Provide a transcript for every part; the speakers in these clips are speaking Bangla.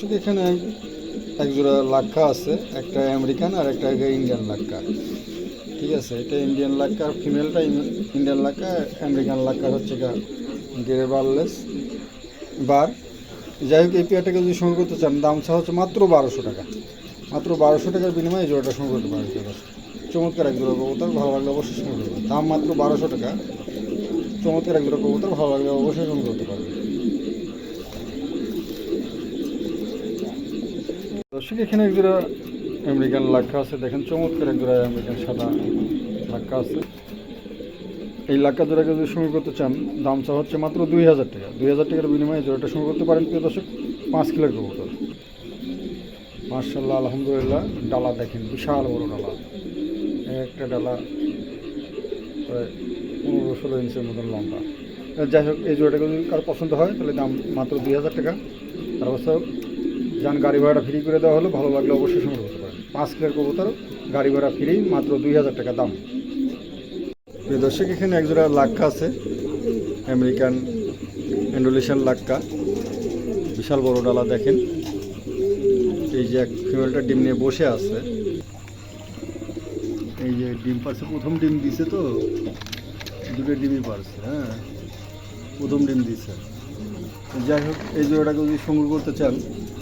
দর্শক এখানে এক জোড়া লাক্ষা আছে, একটা আমেরিকান আর একটা ইন্ডিয়ান লাক্ষা ঠিক আছে, এটা ইন্ডিয়ান লাক্ষা ফিমেলটা ইন্ডিয়ান লাক্ষা আমেরিকান লাক্ষা হচ্ছে গা গেরে বারলেস বার। যাই হোক, এই পেয়ারটাকে যদি সংগ্রহ করতে চান, দাম ছাড়া হচ্ছে মাত্র বারোশো টাকা। মাত্র বারোশো টাকার বিনিময়ে জোড়াটা সংগ্রহ করতে পারেন চমৎকার এক জোড়া কবুতর, ভালো লাগলে অবশ্যই সংগ্রহ করবেন। দাম মাত্র বারোশো টাকা। চমৎকার এক জোড়া কবুতর, ভালো লাগলে অবশ্যই সংগ্রহ করতে পারবেন। দর্শক, এখানে এক জোড়া আমেরিকান লাক্ষা আছে। দেখেন চমৎকার এক জোড়া আমেরিকান সাদা লাক্ষা আছে। এই লাক্ষা জোড়াকে যদি সংগ্রহ করতে চান, দাম চা হচ্ছে মাত্র দুই হাজার টাকা। দুই হাজার টাকার বিনিময়ে জোড়াটা সংগ্রহ করতে পারেন, প্রিয় দর্শক, পাঁচ কিলোর কবুতর। মার্শাল্লাহ আলহামদুলিল্লাহ, ডালা দেখেন, বিশাল বড় ডালা। একটা ডালা প্রায় পনেরো ষোলো ইঞ্চের মতন লম্বা। যাই হোক, এই জোড়াটা যদি কারও পছন্দ হয়, তাহলে দাম মাত্র দুই হাজার টাকা। তার অবশ্য যান গাড়ি ভাড়া ফ্রি করে দেওয়া হলো, ভালো লাগলে অবশ্যই সংগ্রহ করতে পারেন। পাঁচ কিলোর কবুতর, গাড়ি ভাড়া ফ্রি মাত্র দুই হাজার টাকা দাম। দর্শক, এখানে একজোড়া লাক্কা আছে, আমেরিকান ইন্ডোনেশিয়ান লাক্কা। বিশাল বড় ডালা দেখেন। এই যে এক ফিমেলটা ডিম নিয়ে বসে আছে। এই যে ডিম পারছে, প্রথম ডিম দিছে তো? দুটো ডিমই পারছে হ্যাঁ? প্রথম ডিম দিছে। যাই হোক, এই জোড়াটাকে যদি সংগ্রহ করতে চান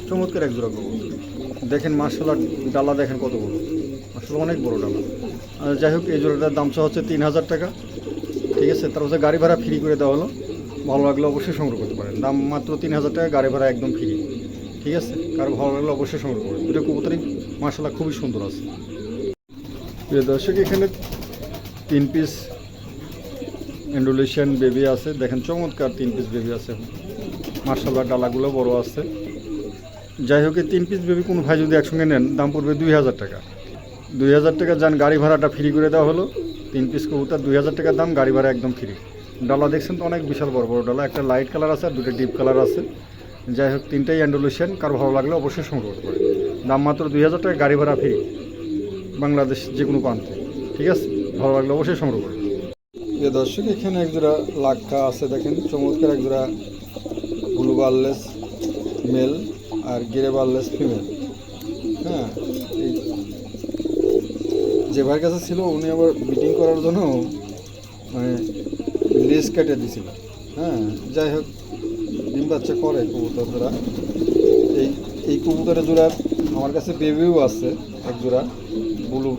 চমৎকার এক জোড়া কবুতর দেখেন মার্শাল ডালা দেখেন কত বড়। আসলে অনেক বড় ডালা। যাই হোক, এই জোড়াটার দাম চা হচ্ছে তিন হাজার টাকা। ঠিক আছে, তার হচ্ছে গাড়ি ভাড়া ফ্রি করে দেওয়া হলো। ভালো লাগলে অবশ্যই সংগ্রহ করতে পারেন। দাম মাত্র তিন হাজার টাকা, গাড়ি ভাড়া একদম ফ্রি ঠিক আছে, কারও ভালো লাগলে অবশ্যই সংগ্রহ করবেন। দুটো কবুতরই মার্শাল্লাহ খুবই সুন্দর আছে। প্রিয় দর্শক, এখানে তিন পিস ইন্ডোনেশিয়ান বেবি আছে। দেখেন চমৎকার তিন পিস বেবি আছে। মার্শাল্লাহ ডালাগুলো বড় আছে। যাই হোক তিন পিস বেবি কোনো ভাই যদি একসঙ্গে নেন, দাম পড়বে দুই হাজার টাকা। দুই হাজার টাকা যান, গাড়ি ভাড়াটা ফ্রি করে দেওয়া হলো। তিন পিস কবুতর, দুই হাজার টাকার দাম, গাড়ি ভাড়া একদম ফ্রি ডালা দেখছেন তো অনেক বিশাল বড় বড় ডালা, একটা লাইট কালার আছে আর দুটো ডিপ কালার আছে। যাই হোক, তিনটাই অ্যান্ডোলেশিয়ান কারও ভালো লাগলে অবশ্যই সংগ্রহ পারে দাম মাত্র দুই হাজার টাকা, গাড়ি ভাড়া ফ্রি বাংলাদেশ যে কোনো প্রান্তে। ঠিক আছে? ভালো লাগলে অবশ্যই সংগ্রহ করবে প্রিয় দর্শক, এখানে একজোড়া লাক্ষা আছে, দেখেন। চমৎকার একজোড়া ব্লু বার্লেস মেল। আর গিরে বার্লেস ফিমেল হ্যাঁ এই যে ভাইয়ের কাছে ছিল, উনি আবার মিটিং করার জন্য মানে লেস কেটে দিছিল। হ্যাঁ যাই হোক, ডিম বাচ্চা করে কবুতর জোড়া এই এই কবুতরের জোড়ার আমার কাছে বেবিও আছে, এক জোড়া ব্লু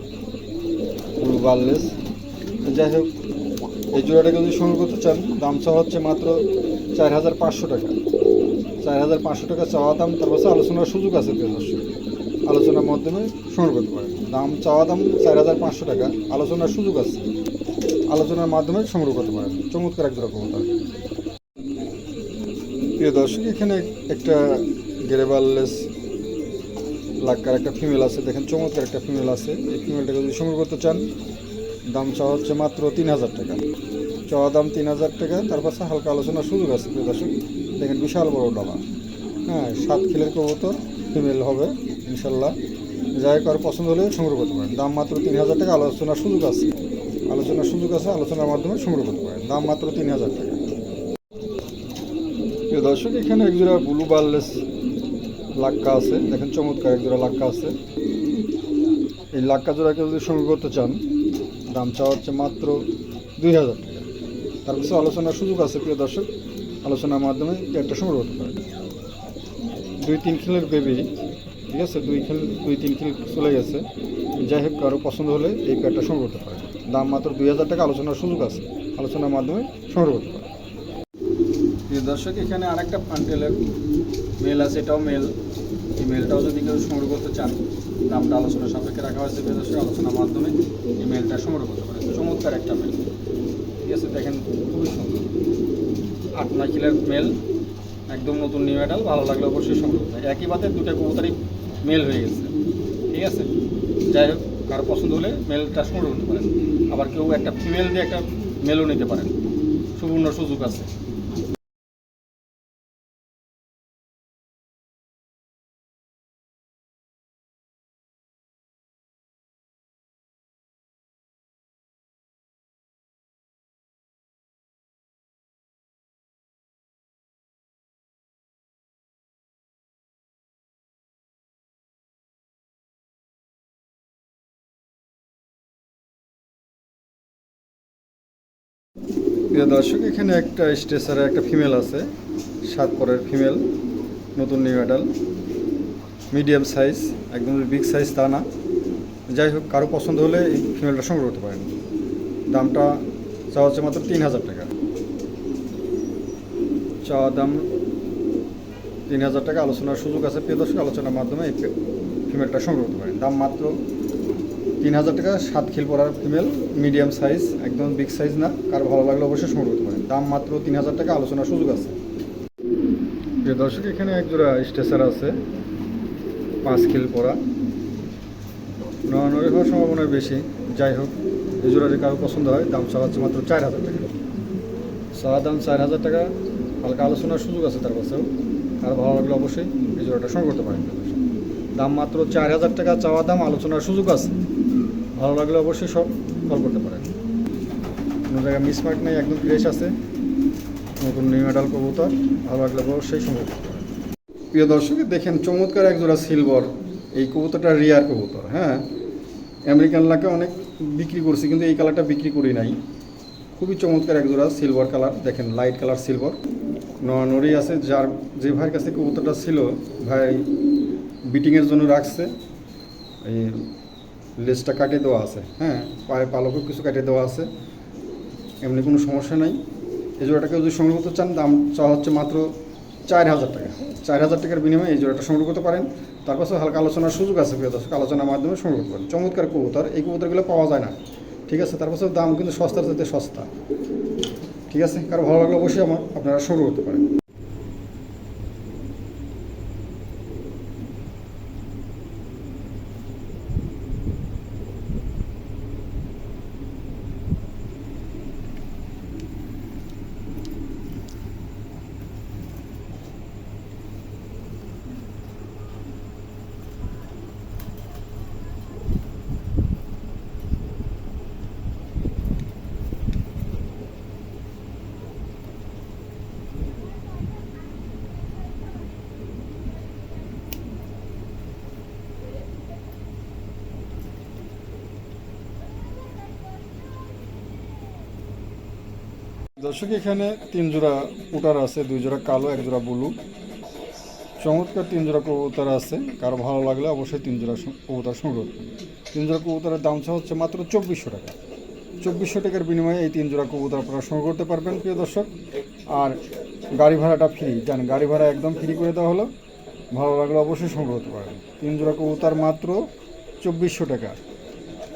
ব্লু বার্লেস যাই হোক, এই জোড়াটাকে যদি সংগ্রহ করতে চান, দাম হচ্ছে মাত্র চার হাজার পাঁচশো টাকা। চার হাজার পাঁচশো টাকা চাওয়া দাম, তার পাশে আলোচনার সুযোগ আছে প্রিয় দর্শক। আলোচনার মাধ্যমে সংগ্রহ করতে পারেন। দাম, চাওয়া দাম চার হাজার পাঁচশো টাকা, আলোচনার সুযোগ আছে। আলোচনার মাধ্যমে সংগ্রহ করতে পারেন। চমৎকার এক কবুতর প্রিয় দর্শক, এখানে একটা গেরেবাললেস লাক্কার একটা ফিমেল আছে। দেখেন চমৎকার একটা ফিমেল আছে। এই ফিমেলটাকে যদি সংগ্রহ করতে চান, দাম চাওয়া হচ্ছে মাত্র তিন হাজার টাকা। চাওয়া দাম তিন হাজার টাকা, তার পাশে হালকা আলোচনার সুযোগ আছে প্রিয় দর্শক। দেখেন, বিশাল বড় ডালা হ্যাঁ সাত কিলের কবুতর ফিমেল হবে, ইনশাল্লাহ। যাই হোক, আর পছন্দ হলে সংগ্রহ করতে পারেন। দাম মাত্র তিন হাজার টাকা, আলোচনার সুযোগ আছে। আলোচনার সুযোগ আছে, আলোচনার মাধ্যমে সংগ্রহ করতে পারেন। দাম মাত্র তিন হাজার টাকা। প্রিয় দর্শক, এখানে একজোড়া ব্লু বার্লেস লাক্কা আছে। দেখেন, চমৎকার একজোড়া লাক্কা আছে। এই লাক্কা জোড়াকে যদি সংগ্রহ করতে চান, দাম চাওয়া হচ্ছে মাত্র দুই হাজার টাকা। তার কিছু আলোচনার সুযোগ আছে, প্রিয় দর্শক। আলোচনার মাধ্যমে একটা সংগ্রহ করতে পারেন দুই তিন খেলের বেবি ঠিক আছে? দুই খেল, দুই তিন খেল চলে গেছে। যাই হোক, কারও পছন্দ হলে এই প্যাডটা সংগ্রহ করতে পারে। দাম মাত্র দুই হাজার টাকা, আলোচনার সুযোগ আছে। আলোচনার মাধ্যমে সংগ্রহ করতে পারে। প্রিয় দর্শক, এখানে আরেকটা ফান্টেলের মেল আছে, এটাও মেল এই মেলটাও যদি কেউ সংগ্রহ করতে চান দামটা আলোচনার সাপেক্ষে রাখা হয়েছে। প্রিয় দর্শক, আলোচনার মাধ্যমে এই মেলটা সংগ্রহ করতে পারে। চমৎকার একটা মেল ঠিক আছে, দেখেন আট নয় কিলোর মেল, একদম নতুন নিউ মেডাল ভালো লাগলে অবশ্যই সংগ্রহ করতে একই বাদে দুটো কবুতারই মেল হয়ে গেছে। ঠিক আছে? যাই হোক, কারও পছন্দ হলে মেলটা সংগ্রহ করতে পারেন। আবার কেউ একটা ফিমেল দিয়ে একটা মেলও নিতে পারেন। সুবর্ণ সুযোগ আছে। প্রিয় দর্শক, এখানে একটা স্টেসারে, একটা ফিমেল আছে। সাত পরের ফিমেল, নতুন নিউ অ্যাডাল মিডিয়াম সাইজ, একদম বিগ সাইজ তা না। যাই হোক, কারও পছন্দ হলে এই ফিমেলটা সংগ্রহ করতে পারেন। দামটা চাওয়া হচ্ছে মাত্র তিন হাজার টাকা। চাওয়া দাম তিন হাজার টাকা, আলোচনার সুযোগ আছে। প্রিয় দর্শক, আলোচনার মাধ্যমে এই ফিমেলটা সংগ্রহ করতে পারেন। দাম মাত্র তিন হাজার টাকা, সাত খিল পড়ার ফিমেল মিডিয়াম সাইজ একদম বিগ সাইজ না। কার ভালো লাগলে অবশ্যই সংগ্রহ করতে পারেন। দাম মাত্র তিন হাজার টাকা, আলোচনার সুযোগ আছে। যে দর্শক, এখানে এক জোড়া স্টেসার আছে। পাঁচ খিল পড়া নড়ানড়ি হওয়ার সম্ভাবনা বেশি। যাই হোক এই জোড়া যদি কারও পছন্দ হয়, দাম চাওয়া হচ্ছে মাত্র চার হাজার টাকা। চাওয়া দাম চার হাজার টাকা। হালকা আলোচনার সুযোগ আছে তার কাছেও। আর ভালো লাগলে অবশ্যই এই জোড়াটা সংগ্রহ করতে পারেন। দাম মাত্র চার হাজার টাকা, চাওয়া দাম, আলোচনার সুযোগ আছে। ভালো লাগলে অবশ্যই সব কল করতে পারেন। কোনো জায়গায় মিসমার্ক নেই, একদম ফ্রেশ আছে। নতুন নিউ মেডাল কবুতর, ভালো লাগলে অবশ্যই সংগ্রহ করতে প্রিয় দর্শক, দেখেন চমৎকার এক জোড়া সিলভার এই কবুতরটা রিয়ার কবুতর হ্যাঁ? আমেরিকান লাকে অনেক বিক্রি করছি, কিন্তু এই কালারটা বিক্রি করি নাই। খুবই চমৎকার এক জোড়া সিলভার কালার দেখেন লাইট কালার সিলভার নড়ি আছে, যার যে ভাইয়ের কাছে কবুতরটা ছিল, ভাই বিটিংয়ের জন্য রাখছে। এই লেজটা কাটিয়ে দেওয়া আছে হ্যাঁ? পায়ে পালকও কিছু কাটিয়ে দেওয়া আছে। এমনি কোনো সমস্যা নাই। এই জোড়াটাকে যদি সংগ্রহ করতে চান, দাম চাওয়া হচ্ছে মাত্র চার হাজার টাকা। চার হাজার টাকার বিনিময়ে এই জোড়াটা সংগ্রহ করতে পারেন। তার পাশে হালকা আলোচনার সুযোগ আছে, প্রিয় দর্শক। আলোচনার মাধ্যমে সংগ্রহ করতে পারেন চমৎকার কবুতর। এই কবুতরগুলো পাওয়া যায় না। ঠিক আছে? তার পাশে দাম কিন্তু সস্তার সাথে সস্তা। ঠিক আছে? কারও ভালো লাগলে অবশ্যই আমার আপনারা সংগ্রহ করতে পারেন। দর্শক, এখানে তিন জোড়া উটার আছে, দুই জোড়া কালো, এক জোড়া ব্লু। চমৎকার তিন জোড়া কবুতর আছে। কারও ভালো লাগলে অবশ্যই তিন জোড়া কবুতর সংগ্রহ করুন। তিন জোড়া কবুতরের দাম হচ্ছে মাত্র চব্বিশশো টাকা। চব্বিশশো টাকার বিনিময়ে এই তিন জোড়া কবুতর আপনারা সংগ্রহ করতে পারবেন, প্রিয় দর্শক। আর গাড়ি ভাড়াটা ফ্রি জান গাড়ি ভাড়া একদম ফ্রি করে দেওয়া হলো। ভালো লাগলে অবশ্যই সংগ্রহ করতে পারবেন। তিন জোড়া কবুতর মাত্র চব্বিশশো টাকা।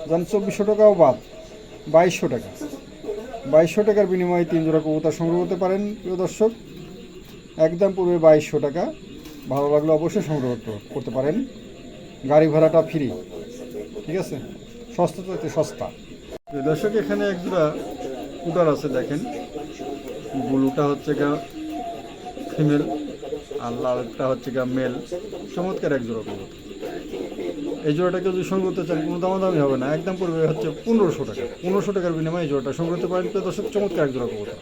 জান, চব্বিশশো টাকাও বাদ, বাইশশো টাকা। বাইশশো টাকার বিনিময়ে তিন জোড়া কবুতর সংগ্রহ করতে পারেন, প্রিয় দর্শক। একদম পূর্বে বাইশশো টাকা। ভালো লাগলে অবশ্যই সংগ্রহ করতে- পারেন। গাড়ি ভাড়াটা ফ্রি ঠিক আছে? সস্তা তো সস্তা। দর্শক, এখানে এক জোড়া কুটার আছে, দেখেন। ব্লুটা হচ্ছে গা ফিমেল আর লালটা হচ্ছে গা মেল চমৎকার এক জোড়া কবুতর। এই জোড়াটাকে যদি সংগ্রহ করতে চান, কোনো দামাদামি হবে না। একদম পড়বে হচ্ছে পনেরোশো টাকা। পনেরোশো টাকার বিনিময়ে এই জোড়াটা সংগ্রহ করতে পারেন। দর্শক, চমৎকার এক জোড়া কবুতর।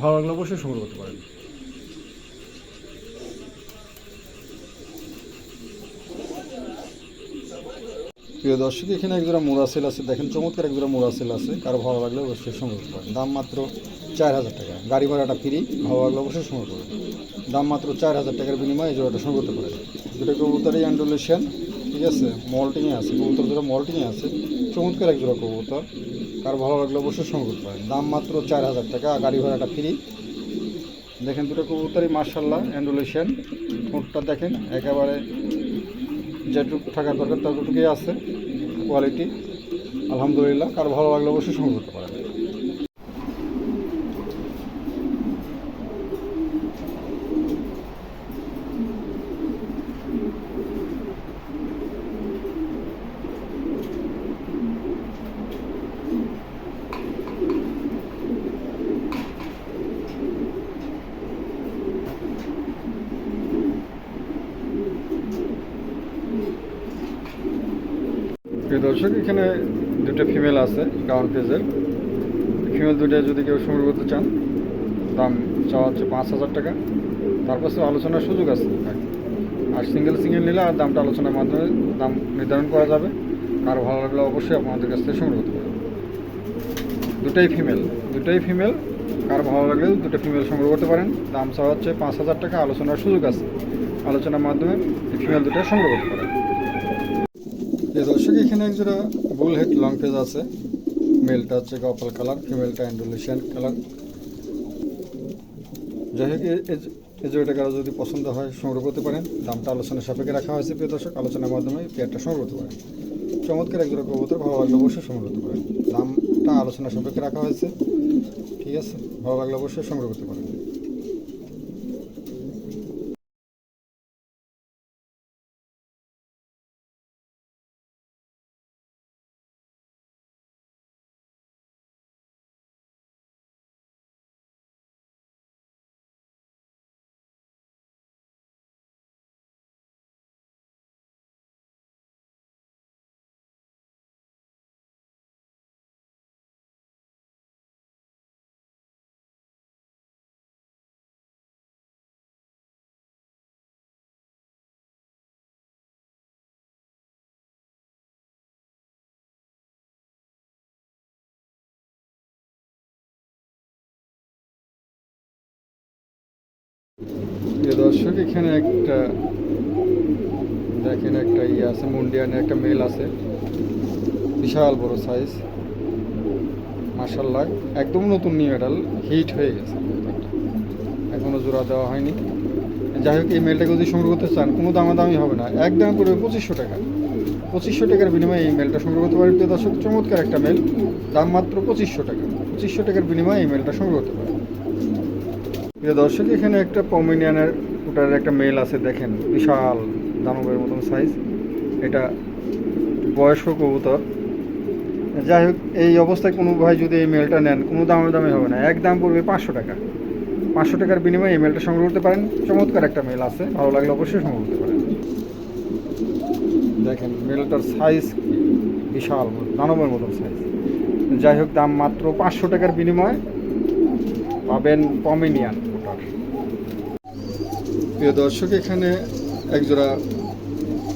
ভালো লাগলে অবশ্যই সংগ্রহ করতে পারেন। প্রিয় দর্শক, এখানে এক জোড়া মোরাসেল আছে। দেখেন চমৎকার এক জোড়া মোরাসেল আছে। কারও ভালো লাগলে অবশ্যই সংগ্রহ করতে পারেন। দাম মাত্র চার হাজার টাকা। গাড়ি ভাড়াটা ফ্রি ভালো লাগলে অবশ্যই সংগ্রহ করবেন। দাম মাত্র চার হাজার টাকার বিনিময়ে এই জোড়াটা সংগ্রহ করতে পারেন। দুটো কবুতরই অ্যান্ডোলেশন ঠিক আছে মল্টিংয়ে আছে, কবুতর জোড়া মল্টিংয়ে আছে। চমৎকার এক জোড়া কবুতর। কার ভালো লাগলে অবশ্যই সংগ্রহ করতে পারেন। দাম মাত্র চার হাজার টাকা গাড়ি ভাড়াটা ফ্রি দেখেন দুটো কবুতরই মার্শাল্লাহ অ্যান্ডোলেশন ঠোঁটটা দেখেন, একেবারে যেটুকু থাকার দরকার ততটুকুই আছে। কোয়ালিটি আলহামদুলিল্লাহ, কার ভালো লাগলে অবশ্যই সংগ্রহ করতে পারেন দর্শক, এখানে দুটো ফিমেল আছে গাউন পেজের ফিমেল দুটো যদি কেউ সংগ্রহ করতে চান, দাম চাওয়া হচ্ছে পাঁচ হাজার টাকা। তারপর তো আলোচনার সুযোগ আছে। আর সিঙ্গেল সিঙ্গেল নিলে আর দামটা আলোচনার মাধ্যমে দাম নির্ধারণ করা যাবে। কারও ভালো লাগলে অবশ্যই আপনাদের কাছ থেকে সংগ্রহ করতে পারেন। দুটাই ফিমেল দুটাই ফিমেল কার ভালো লাগলে দুটো ফিমেল সংগ্রহ করতে পারেন। দাম চাওয়া হচ্ছে পাঁচ হাজার টাকা। আলোচনার সুযোগ আছে। আলোচনার মাধ্যমে ফিমেল দুটো সংগ্রহ করতে পারেন। এই দর্শক এখানে একজোড়া বুল হেড লং পেজ আছে? মেলটা হচ্ছে কপাল কালার ফিমেলটা অ্যান্ডোলেশিয়ান কালার যাই হোক এই জোড়াটা কারও যদি পছন্দ হয়, সংগ্রহ করতে পারেন। দামটা আলোচনার সাপেক্ষে রাখা হয়েছে, প্রিয় দর্শক। আলোচনার মাধ্যমে পেয়ারটা সংগ্রহ করতে পারেন। চমৎকার একজোড়া কবুতর, ভালো লাগলে অবশ্যই সংগ্রহ করতে পারেন। দামটা আলোচনার সাপেক্ষে রাখা হয়েছে। ঠিক আছে, ভালো লাগলে অবশ্যই সংগ্রহ করতে পারেন। দর্শক, এখানে একটা, দেখেন একটা ইয়ে আছে মুন্ডিয়ানের একটা মেল আছে। বিশাল বড় সাইজ মার্শাল্লাহ একদম নতুন নিউ এডাল হিট হয়ে গেছে। এখনও জোড়া দেওয়া হয়নি। যাই হোক, এই মেলটাকে যদি সংগ্রহ করতে চান, কোনো দামাদামি হবে না। একদম পড়বে পঁচিশশো টাকা। পঁচিশশো টাকার বিনিময়ে এই মেলটা সংগ্রহ করতে পারেন। দর্শক, চমৎকার একটা মেল দাম মাত্র পঁচিশশো টাকা। পঁচিশশো টাকার বিনিময়ে এই মেলটা সংগ্রহ করতে পারেন। দর্শক, এখানে একটা পমিনিয়ানের ওটার একটা মেল আছে, দেখেন, বিশাল, দানবের মতন সাইজ এটা বয়স্ক কবুতর। যাই হোক, এই অবস্থায় কোনো ভাই যদি এই মেলটা নেন, কোনো দামে দামে হবে না। এক দাম পড়বে পাঁচশো টাকা। পাঁচশো টাকার বিনিময়ে এই মেলটা সংগ্রহ করতে পারেন। চমৎকার একটা মেল আছে। ভালো লাগলে অবশ্যই সংগ্রহ করতে পারেন। দেখেন মেলটার সাইজ বিশাল, দানবের মতন সাইজ যাই হোক, দাম মাত্র পাঁচশো টাকার বিনিময়ে পাবেন পমিনিয়ান। ওটার প্রিয় দর্শক, এখানে একজোড়া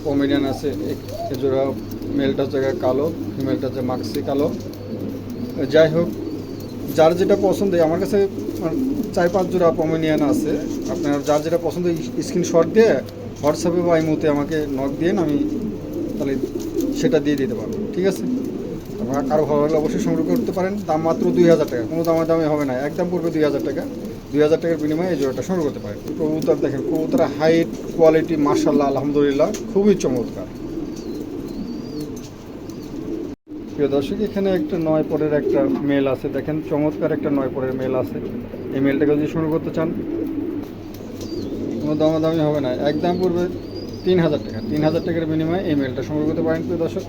পমিনিয়ান আছে, এক- একজোড়া মেলটা জায়গায় কালো ফিমেলটা হচ্ছে মাক্সি কালো। যাই হোক, যার যেটা পছন্দ, আমার কাছে চার পাঁচ জোড়া পমিনিয়ান আছে। আপনার যার যেটা পছন্দ স্ক্রিনশট দিয়ে হোয়াটসঅ্যাপে বা ইমোতে আমাকে নক দিয়ে আমি তাহলে সেটা দিয়ে দিতে পারব। ঠিক আছে? আপনারা কারও ভালো অবশ্যই সংগ্রহ করতে পারেন। দাম মাত্র দুই হাজার টাকা। কোনো দামে দামে হবে না। একদম পড়বে দুই হাজার টাকা। দুই হাজার টাকার বিনিময়ে এই জোড়াটা সংগ্রহ করতে পারেন। কবুতর দেখেন, কবুতরের হাইট কোয়ালিটি মার্শাল্লাহ আলহামদুলিল্লাহ, খুবই চমৎকার। প্রিয় দর্শক, এখানে একটা নয় পরের একটা মেল আছে। দেখেন, চমৎকার একটা নয় পরের মেল আছে। এই মেলটাকে যদি সংগ্রহ করতে চান, কোনো দামে দামাদামি হবে না। একদম পড়বে তিন হাজার টাকা। তিন হাজার টাকার বিনিময়ে এই মেলটা সংগ্রহ করতে পারেন প্রিয় দর্শক।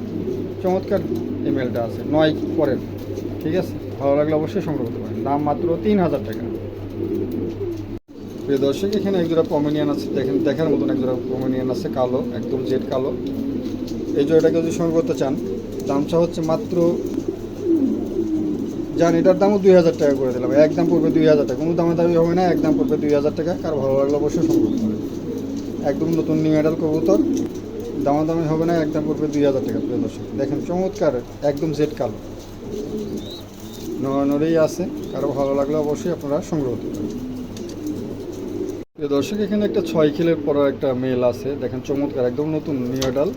চমৎকার এই মেলটা আছে। নয় পরের। ঠিক আছে? ভালো লাগলে অবশ্যই সংগ্রহ করতে পারেন। দাম মাত্র তিন হাজার টাকা। প্রিয় দর্শক, এখানে একজোড়া পমেনিয়ান আছে। দেখেন, দেখার মতন একজোড়া পমেনিয়ান আছে, কালো, একদম জেড কালো। এই জোড়াটাকে যদি সংগ্রহ করতে চান, দামটা হচ্ছে মাত্র জান, এটার দামও দুই হাজার টাকা করে দিলাম। একদম পড়বে দুই হাজার টাকা। কোনো দামে দাবি হবে না, একদম পড়বে দুই হাজার টাকা। কার ভালো লাগলে অবশ্যই সংগ্রহ করতে একদম নতুন নিউ মেডাল কবুতর। দামাদামি হবে না একদম পড়বে দুই হাজার টাকা, প্রিয় দর্শক। দেখেন চমৎকার, একদম জেড কালো নড়েই আছে, কারও ভালো লাগলে অবশ্যই আপনারা সংগ্রহ করতে পারেন। প্রিয় দর্শক, এখানে একটা ছয় কিলের পর একটা মেল আছে। দেখেন চমৎকার, একদম নতুন নিউ মেডাল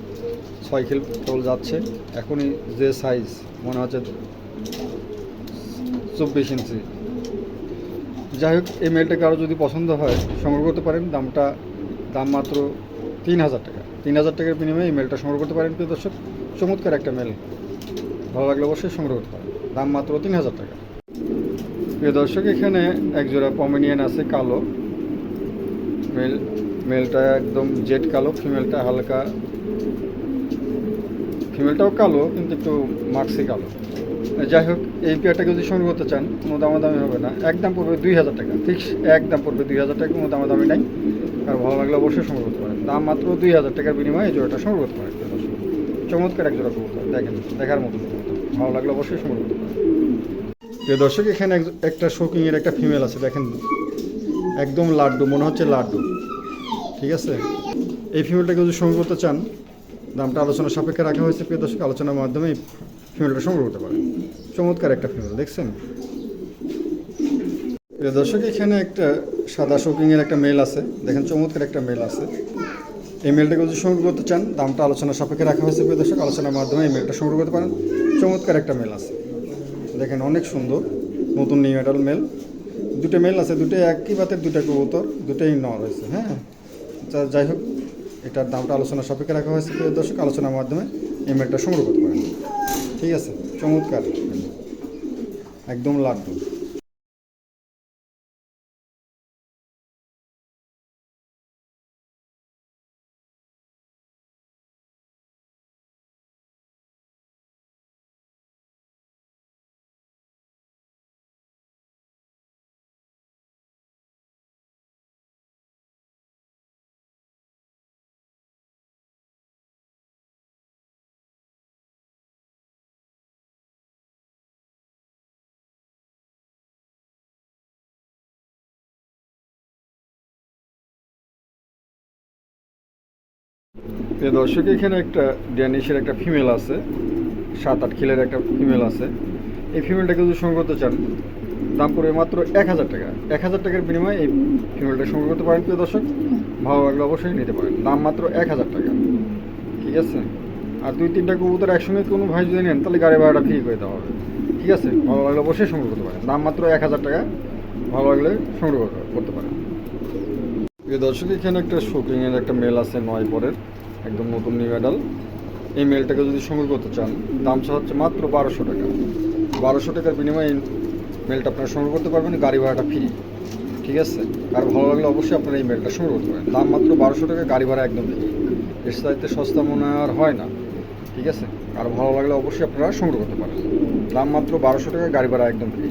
ছয় কিল টোল যাচ্ছে, এখনই যে সাইজ মনে হচ্ছে চব্বিশ ইঞ্চি। যাই হোক, এই মেলটা কারও যদি পছন্দ হয়, সংগ্রহ করতে পারেন। দামটা দাম মাত্র তিন হাজার টাকা। তিন হাজার টাকার বিনিময়ে এই মেলটা সংগ্রহ করতে পারেন প্রিয় দর্শক। চমৎকার একটা মেল ভালো লাগলে অবশ্যই সংগ্রহ করতে পারেন। দাম মাত্র তিন হাজার টাকা। প্রিয় দর্শক, এখানে একজোড়া পমিনিয়ান আছে, কালো। মেল মেলটা একদম জেড কালো ফিমেলটা হালকা। ফিমেলটাও কালো, কিন্তু একটু মাক্সি কালো। যাই হোক, এই পেয়ারটাকে যদি সংগ্রহ করতে চান কোনো দামাদামি হবে না। একদম পড়বে দুই হাজার টাকা ফিক্স একদম পড়বে দুই হাজার টাকা কোনো দামাদামি নাই। আর ভালো লাগলে অবশ্যই সংগ্রহ করতে পারেন। দাম মাত্র দুই হাজার টাকার বিনিময়ে এই জোড়াটা সংগ্রহ করতে পারেন। চমৎকার এক জোড়া কবুতর, দেখেন, দেখার মতো ভালো লাগলে অবশ্যই সংগ্রহ করতে পারেন। দর্শক, এখানে এক- একটা শোকিংয়ের একটা ফিমেল আছে, দেখেন। একদম লাড্ডু, মনে হচ্ছে লাড্ডু। ঠিক আছে? এই ফিমেলটাকে যদি সংগ্রহ করতে চান, দামটা আলোচনা সাপেক্ষে রাখা হয়েছে প্রিয় দর্শক, আলোচনার মাধ্যমে ফিমেলটা সংগ্রহ করতে পারেন। চমৎকার একটা ফিমেল দেখছেন? প্রিয় দর্শক, এখানে একটা সাদা শোকিংয়ের একটা মেল আছে। দেখেন, চমৎকার একটা মেল আছে। এই মেলটাকে যদি সংগ্রহ করতে চান, দামটা আলোচনা সাপেক্ষে রাখা হয়েছে, প্রিয় দর্শক। আলোচনার মাধ্যমে এই মেলটা সংগ্রহ করতে পারেন। চমৎকার একটা মেল আছে। দেখেন, অনেক সুন্দর, নতুন নিউ অ্যাডাল মেল দুটো মেল আছে দুটো একই বাতের, দুটো কবুতর, দুটোই ন রয়েছে হ্যাঁ? যা যাই হোক, এটার দামটা আলোচনা সাপেক্ষে রাখা হয়েছে, প্রিয় দর্শক। আলোচনার মাধ্যমে এই মেলটা সংগ্রহ করতে পারেন। ঠিক আছে, চমৎকার। একদম লাড্ডু। প্রিয় দর্শক, এখানে একটা ড্যানিশের একটা ফিমেল আছে, সাত আট কিলের একটা ফিমেল আছে। এই ফিমেলটাকে যদি সংগ্রহ করতে চান, দাম পড়বে মাত্র এক হাজার টাকা। এক হাজার টাকার বিনিময়ে এই ফিমেলটা সংগ্রহ করতে পারেন, প্রিয় দর্শক। ভালো লাগলে অবশ্যই নিতে পারেন, দাম মাত্র এক হাজার টাকা। ঠিক আছে? আর দুই তিনটা কবুতর একসঙ্গে কোনো ভাই যদি নেন, তাহলে গাড়ি ভাড়াটা ফ্রি করে দেওয়া হবে। ঠিক আছে? ভালো লাগলে অবশ্যই সংগ্রহ করতে পারেন, দাম মাত্র এক হাজার টাকা। ভালো লাগলে সংগ্রহ করতে পারেন। প্রিয় দর্শক, এখানে একটা শোকিংয়ের একটা মেল আছে নয় পরের। একদম নতুন নিউ অ্যাডাল এই মেলটাকে যদি সংগ্রহ করতে চান দামটা হচ্ছে মাত্র বারোশো টাকা। বারোশো টাকার বিনিময়ে মেলটা আপনারা সংগ্রহ করতে পারবেন, গাড়ি ভাড়াটা ফ্রি ঠিক আছে? আর ভালো লাগলে অবশ্যই আপনারা এই মেলটা সংগ্রহ করতে পারেন। দাম মাত্র বারোশো টাকা, গাড়ি ভাড়া একদম ফ্রি এর চাইতে সস্তা মনে আর হয় না। ঠিক আছে? আর ভালো লাগলে অবশ্যই আপনারা সংগ্রহ করতে পারেন। দাম মাত্র বারোশো টাকা, গাড়ি ভাড়া একদম ফ্রি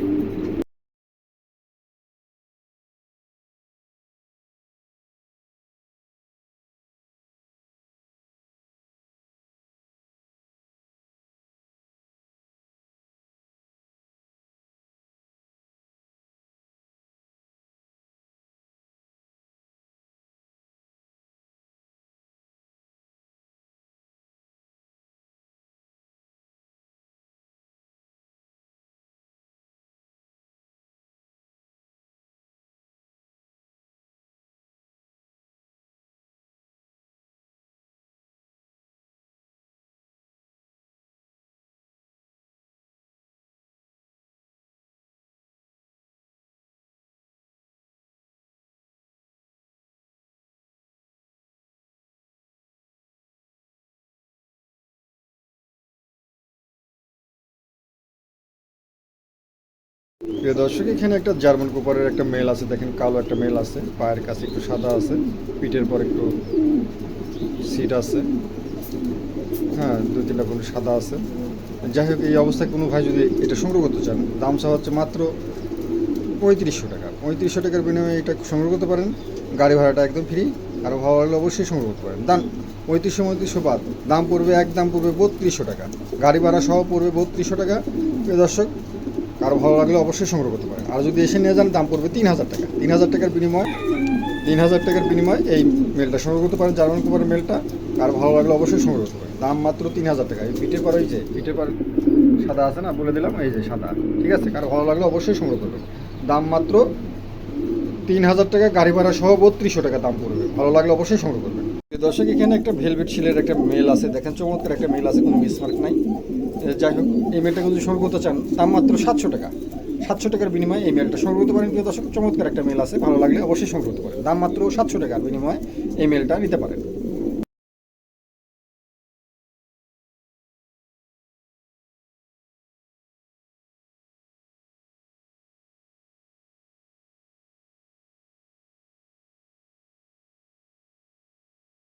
প্রিয় দর্শক, এখানে একটা জার্মান কোপারের একটা মেল আছে, দেখেন কালো একটা মেল আছে, পায়ের কাছে একটু সাদা আছে, পিঠের পর একটু সিট আছে হ্যাঁ দু তিনটা কোনো সাদা আছে। যাই হোক, এই অবস্থায় কোনো ভাই যদি এটা সংগ্রহ করতে চান, দাম চা হচ্ছে মাত্র পঁয়ত্রিশশো টাকা। পঁয়ত্রিশশো টাকার বিনিময়ে এটা সংগ্রহ করতে পারেন। গাড়ি ভাড়াটা একদম ফ্রি আর ভালো লাগলে অবশ্যই সংগ্রহ করতে পারেন। দাম পঁয়ত্রিশশো পঁয়ত্রিশশো বাদ, দাম পড়বে এক দাম পড়বে বত্রিশশো টাকা। গাড়ি ভাড়া সহ পড়বে বত্রিশশো টাকা। প্রিয় দর্শক ভালো লাগলে অবশ্যই সংগ্রহ করতে পারেন। আর যদি এসে নিয়ে যান, দাম পড়বে তিন হাজার টাকা। তিন হাজার টাকার বিনিময়, তিন হাজার টাকার বিনিময় এই মেলটা সংগ্রহ করতে পারেন, জার্মান কুপারের মেলটা আর ভালো লাগলে অবশ্যই সংগ্রহ করতে পারেন। দাম মাত্র তিন হাজার টাকা। এই পিঠের পর এই যে পিঠের পর সাদা আছে না, বলে দিলাম, এই যে সাদা। ঠিক আছে? কারও ভালো লাগলে অবশ্যই সংগ্রহ করবেন। দাম মাত্র তিন হাজার টাকা, গাড়ি ভাড়া সহ বত্রিশশো টাকা দাম পড়বে। ভালো লাগলে অবশ্যই সংগ্রহ করবেন। দর্শক, এখানে একটা ভেলভেট শিলের একটা মেল আছে। দেখেন, চমৎকার একটা মেল আছে, কোনো মিসমার্ক নাই। যাই হোক, এই মেলটাকে যদি সংগ্রহ করতে চান, দাম মাত্র সাতশো টাকা। সাতশো টাকার বিনিময়ে এই মেলটা সংগ্রহ করতে পারেন। প্রিয় দর্শক, চমৎকার একটা মেল আছে, ভালো লাগলে অবশ্যই সংগ্রহ করতে পারেন। দাম মাত্র সাতশো টাকার বিনিময়ে এই মেলটা নিতে পারেন।